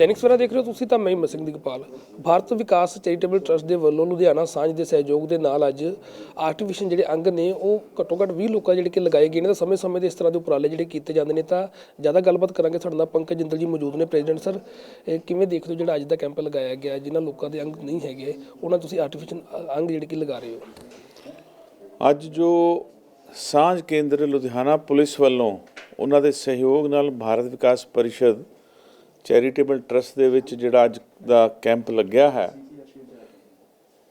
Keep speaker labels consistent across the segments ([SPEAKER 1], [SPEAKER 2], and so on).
[SPEAKER 1] ਦੈਨਿਕ ਸਵੇਰਾ ਦੇਖ ਰਹੇ ਹੋ ਤੁਸੀਂ ਤਾਂ ਮੈਂ ਹਿੰਮਤ ਸਿੰਘ ਦੀ ਭਾਰਤ ਵਿਕਾਸ ਚੈਰੀਟੇਬਲ ਟਰਸਟ ਦੇ ਵੱਲੋਂ ਲੁਧਿਆਣਾ ਸਾਂਝ ਦੇ ਸਹਿਯੋਗ ਦੇ ਨਾਲ ਅੱਜ ਆਰਟੀਫੀਸ਼ੀਅਲ ਜਿਹੜੇ ਅੰਗ ਨੇ, ਉਹ ਘੱਟੋ ਘੱਟ 20 ਲੋਕਾਂ ਜਿਹੜੇ ਕਿ ਲਗਾਏ ਗਏ ਨੇ। ਤਾਂ ਸਮੇਂ-ਸਮੇਂ ਦੇ ਇਸ ਤਰ੍ਹਾਂ ਦੇ ਉਪਰਾਲੇ ਜਿਹੜੇ ਕੀਤੇ ਜਾਂਦੇ ਨੇ, ਤਾਂ ਜ਼ਿਆਦਾ ਗੱਲਬਾਤ ਕਰਾਂਗੇ। ਸਾਡੇ ਨਾਲ ਪੰਕਜ ਜਿੰਦਲ ਜੀ ਮੌਜੂਦ ਨੇ। ਪ੍ਰੈਜ਼ੀਡੈਂਟ ਸਰ ਕਿਵੇਂ ਦੇਖਦੇ ਹੋ ਜਿਹੜਾ ਅੱਜ ਦਾ ਕੈਂਪ ਲਗਾਇਆ ਗਿਆ, ਜਿਨ੍ਹਾਂ ਲੋਕਾਂ ਦੇ ਅੰਗ ਨਹੀਂ ਹੈਗੇ, ਉਹਨਾਂ ਤੁਸੀਂ ਆਰਟੀਫੀਸ਼ੀਅਲ ਅੰਗ ਜਿਹੜੇ ਕਿ ਲਗਾ ਰਹੇ ਹੋ?
[SPEAKER 2] ਅੱਜ ਜੋ ਸਾਂਝ ਕੇਂਦਰ ਲੁਧਿਆਣਾ ਪੁਲਿਸ ਵੱਲੋਂ ਉਹਨਾਂ ਦੇ ਸਹਿਯੋਗ ਨਾਲ ਭਾਰਤ ਵਿਕਾਸ ਪਰਿਸ਼ਦ ਚੈਰੀਟੇਬਲ ਟਰਸਟ ਦੇ ਵਿੱਚ ਜਿਹੜਾ ਅੱਜ ਦਾ ਕੈਂਪ ਲੱਗਿਆ ਹੈ,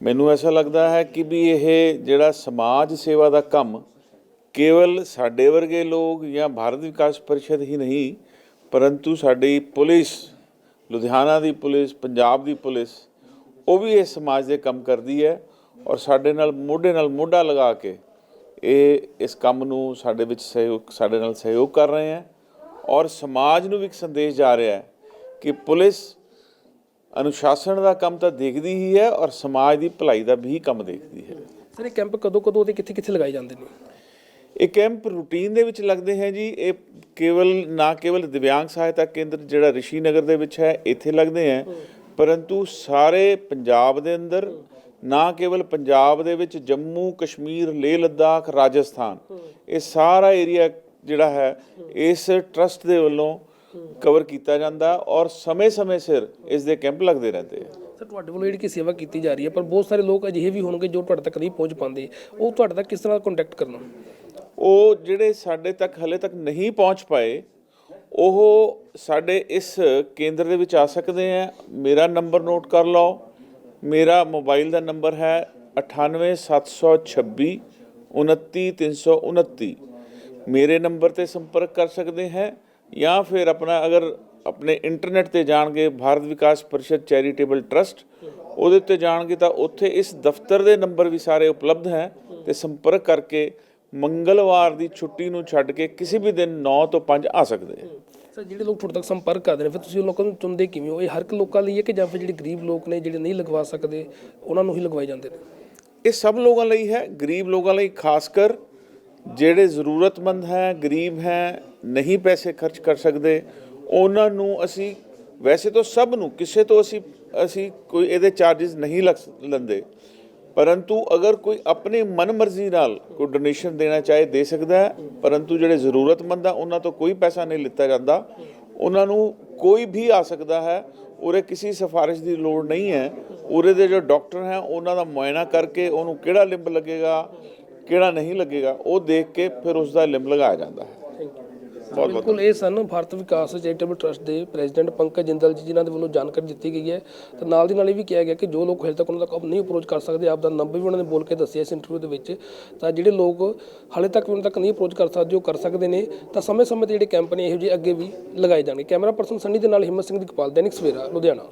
[SPEAKER 2] ਮੈਨੂੰ ਐਸਾ ਲੱਗਦਾ ਹੈ ਕਿ ਵੀ ਇਹ ਜਿਹੜਾ ਸਮਾਜ ਸੇਵਾ ਦਾ ਕੰਮ ਕੇਵਲ ਸਾਡੇ ਵਰਗੇ ਲੋਕ ਜਾਂ ਭਾਰਤ ਵਿਕਾਸ ਪਰਿਸ਼ਦ ਹੀ ਨਹੀਂ, ਪਰੰਤੂ ਸਾਡੀ ਪੁਲਿਸ, ਲੁਧਿਆਣਾ ਦੀ ਪੁਲਿਸ, ਪੰਜਾਬ ਦੀ ਪੁਲਿਸ, ਉਹ ਵੀ ਇਸ ਸਮਾਜ ਦੇ ਕੰਮ ਕਰਦੀ ਹੈ ਔਰ ਸਾਡੇ ਨਾਲ ਮੋਢੇ ਨਾਲ ਮੋਢਾ ਲਗਾ ਕੇ ਇਹ ਇਸ ਕੰਮ ਨੂੰ ਸਾਡੇ ਵਿੱਚ ਸਹਿਯੋਗ, ਸਾਡੇ ਨਾਲ ਸਹਿਯੋਗ ਕਰ ਰਹੇ ਹੈ ਔਰ ਸਮਾਜ ਨੂੰ ਵੀ ਇੱਕ ਸੰਦੇਸ਼ ਜਾ ਰਿਹਾ ਹੈ ਕਿ ਪੁਲਿਸ ਅਨੁਸ਼ਾਸਨ ਦਾ ਕੰਮ ਤਾਂ ਦੇਖਦੀ ਹੀ ਹੈ ਔਰ ਸਮਾਜ ਦੀ ਭਲਾਈ ਦਾ ਵੀ ਕੰਮ ਦੇਖਦੀ ਹੈ।
[SPEAKER 1] ਸਰ ਇਹ ਕੈਂਪ ਕਦੋਂ ਕਦੋਂ ਤੇ ਕਿੱਥੇ ਕਿੱਥੇ ਲਗਾਏ ਜਾਂਦੇ ਨੇ?
[SPEAKER 2] ਇਹ ਕੈਂਪ ਰੂਟੀਨ ਦੇ ਵਿੱਚ ਲੱਗਦੇ ਹੈ ਜੀ। ਇਹ ਕੇਵਲ ਨਾ ਕੇਵਲ ਦਿਵਿਆਂਗ ਸਹਾਇਤਾ ਕੇਂਦਰ ਜਿਹੜਾ ਰਿਸ਼ੀ ਨਗਰ ਦੇ ਵਿੱਚ ਹੈ ਇੱਥੇ ਲੱਗਦੇ ਹੈ। ਪਰੰਤੂ ਸਾਰੇ ਪੰਜਾਬ ਦੇ ਅੰਦਰ ਨਾ ਕੇਵਲ ਪੰਜਾਬ ਦੇ ਵਿੱਚ ਜੰਮੂ ਕਸ਼ਮੀਰ ਲੇਹ ਲੱਦਾਖ ਰਾਜਸਥਾਨ ਇਹ ਸਾਰਾ ਏਰੀਆ ਜਿਹੜਾ ਹੈ ਇਸ ਟਰਸਟ ਦੇ ਵੱਲੋਂ ਕਵਰ ਕੀਤਾ ਜਾਂਦਾ ਔਰ ਸਮੇਂ-ਸਮੇਂ ਸਿਰ ਇਸ ਦੇ ਕੈਂਪ ਲੱਗਦੇ ਰਹਿੰਦੇ ਆ।
[SPEAKER 1] ਸਰ ਤੁਹਾਡੇ ਵੱਲੋਂ ਜਿਹੜੀ ਕਿ ਸੇਵਾ ਕੀਤੀ ਜਾ ਰਹੀ ਹੈ ਪਰ ਬਹੁਤ ਸਾਰੇ ਲੋਕ ਅਜਿਹੇ ਵੀ ਹੋਣਗੇ ਜੋ ਤੁਹਾਡੇ ਤੱਕ ਨਹੀਂ ਪਹੁੰਚ ਪਾਉਂਦੇ। ਉਹ ਤੁਹਾਡੇ ਤੱਕ ਕਿਸ ਤਰ੍ਹਾਂ ਕੰਟੈਕਟ ਕਰਨਾ?
[SPEAKER 2] ਉਹ ਜਿਹੜੇ ਸਾਡੇ ਤੱਕ ਹਲੇ ਤੱਕ ਨਹੀਂ ਪਹੁੰਚ ਪਾਏ ਉਹ ਸਾਡੇ ਇਸ ਕੇਂਦਰ ਦੇ ਵਿੱਚ ਆ ਸਕਦੇ ਆ। ਮੇਰਾ ਨੰਬਰ ਨੋਟ ਕਰ ਲਓ। ਮੇਰਾ ਮੋਬਾਈਲ ਦਾ ਨੰਬਰ ਹੈ 98726 29329 ਮੇਰੇ ਨੰਬਰ ਤੇ ਸੰਪਰਕ ਕਰ ਸਕਦੇ ਹੈ। ਜਾਂ ਫਿਰ ਆਪਣਾ ਅਗਰ ਆਪਣੇ ਇੰਟਰਨੈਟ ਤੇ ਜਾਣਗੇ ਭਾਰਤ ਵਿਕਾਸ ਪਰਿਸ਼ਦ ਚੈਰੀਟੇਬਲ ਟਰਸਟ ਉਹਦੇ ਉੱਤੇ ਜਾਣਗੇ ਤਾਂ ਉੱਥੇ ਇਸ ਦਫ਼ਤਰ ਦੇ ਨੰਬਰ ਵੀ ਸਾਰੇ ਉਪਲਬਧ ਹੈ ਤੇ ਸੰਪਰਕ ਕਰਕੇ ਮੰਗਲਵਾਰ ਦੀ ਛੁੱਟੀ ਨੂੰ ਛੱਡ ਕੇ ਕਿਸੇ ਵੀ ਦਿਨ 9 ਤੋਂ 5 ਆ ਸਕਦੇ ਹੈ।
[SPEAKER 1] ਸਰ ਜਿਹੜੇ ਲੋਕ ਤੁਹਾਡੇ ਤੱਕ ਸੰਪਰਕ ਕਰਦੇ ਨੇ ਫਿਰ ਤੁਸੀਂ ਉਹ ਲੋਕਾਂ ਨੂੰ ਚੁਣਦੇ ਕਿਵੇਂ ਹੋ? ਇਹ ਹਰ ਇੱਕ ਲੋਕਾਂ ਲਈ ਹੈ ਕਿ ਜਾਂ ਫਿਰ ਜਿਹੜੇ ਗਰੀਬ ਲੋਕ ਨੇ ਜਿਹੜੇ ਨਹੀਂ ਲਗਵਾ ਸਕਦੇ ਉਹਨਾਂ ਨੂੰ ਹੀ ਲਗਵਾਏ ਜਾਂਦੇ ਨੇ?
[SPEAKER 2] ਇਹ ਸਭ ਲੋਕਾਂ ਲਈ ਹੈ ਗਰੀਬ ਲੋਕਾਂ ਲਈ ਖਾਸ ਕਰ ਜਿਹੜੇ ਜ਼ਰੂਰਤਮੰਦ ਹੈ, ਗਰੀਬ ਹੈ, ਨਹੀਂ ਪੈਸੇ ਖਰਚ ਕਰ ਸਕਦੇ, ਉਹਨਾਂ ਨੂੰ ਅਸੀਂ ਵੈਸੇ ਤਾਂ ਸਭ ਨੂੰ, ਕਿਸੇ ਤੋਂ ਅਸੀਂ ਅਸੀਂ ਕੋਈ ਇਹਦੇ ਚਾਰजेस ਨਹੀਂ ਲੱਗ ਲੈਂਦੇ। ਪਰੰਤੂ ਅਗਰ ਕੋਈ ਆਪਣੀ ਮਨਮਰਜ਼ੀ ਨਾਲ ਕੋਈ ਡੋਨੇਸ਼ਨ ਦੇਣਾ ਚਾਹੇ, ਦੇ ਸਕਦਾ ਹੈ, ਪਰੰਤੂ ਜਿਹੜੇ ਜ਼ਰੂਰਤਮੰਦ ਆ, ਉਹਨਾਂ ਤੋਂ ਕੋਈ ਪੈਸਾ ਨਹੀਂ ਲਿੱਤਾ ਜਾਂਦਾ। ਉਹਨਾਂ ਨੂੰ ਕੋਈ ਵੀ ਆ ਸਕਦਾ ਹੈ, ਉਰੇ ਕਿਸੇ ਸਿਫਾਰਿਸ਼ ਦੀ ਲੋੜ ਨਹੀਂ ਹੈ। ਉਰੇ ਦੇ ਜੋ ਡਾਕਟਰ ਹੈ, ਉਹਨਾਂ ਦਾ ਮੁਆਇਨਾ ਕਰਕੇ ਉਹਨੂੰ ਕਿਹੜਾ ਲਿੰਬ ਲੱਗੇਗਾ ਕਿਹੜਾ ਨਹੀਂ ਲੱਗੇਗਾ ਉਹ ਦੇਖ ਕੇ ਫਿਰ ਉਸ ਦਾ ਲਿੰਬ ਲਗਾਇਆ ਜਾਂਦਾ ਹੈ।
[SPEAKER 1] ਬਿਲਕੁਲ ਇਹ ਸਨ ਭਾਰਤ ਵਿਕਾਸ ਚੈਰੀਟੇਬਲ ਟਰਸਟ ਦੇ ਪ੍ਰੈਜ਼ੀਡੈਂਟ ਪੰਕਜ ਜਿੰਦਲ ਜੀ ਜਿਨ੍ਹਾਂ ਦੇ ਵੱਲੋਂ ਜਾਣਕਾਰੀ ਦਿੱਤੀ ਗਈ ਹੈ। ਤੇ ਨਾਲ ਦੀ ਨਾਲ ਇਹ ਵੀ ਕਿਹਾ ਗਿਆ ਕਿ ਜੋ ਲੋਕ ਹਲੇ ਤੱਕ ਉਹਨਾਂ ਤੱਕ ਨਹੀਂ ਅਪਰੋਚ ਕਰ ਸਕਦੇ ਆਪ ਦਾ ਨੰਬਰ ਵੀ ਉਹਨਾਂ ਨੇ ਬੋਲ ਕੇ ਦੱਸਿਆ ਇਸ ਇੰਟਰਵਿਊ ਦੇ ਵਿੱਚ ਤਾਂ ਜਿਹੜੇ ਲੋਕ ਹਲੇ ਤੱਕ ਉਹਨਾਂ ਤੱਕ ਨਹੀਂ ਅਪਰੋਚ ਕਰ ਸਕਦੇ ਉਹ ਕਰ ਸਕਦੇ ਨੇ। ਤਾਂ ਸਮੇਂ-ਸਮੇਂ ਤੇ ਜਿਹੜੇ ਕੈਂਪ ਨੇ ਇਹੋ ਜਿਹੇ ਅੱਗੇ ਵੀ ਲਗਾਏ ਜਾਣਗੇ। ਕੈਮਰਾ ਪਰਸਨ ਸੰਨੀ ਦੇ ਨਾਲ ਹਿੰਮਤ ਸਿੰਘ ਦੀ ਕਪਾਲ ਦੈਨਿਕ ਸਵੇਰਾ ਲੁਧਿਆਣਾ।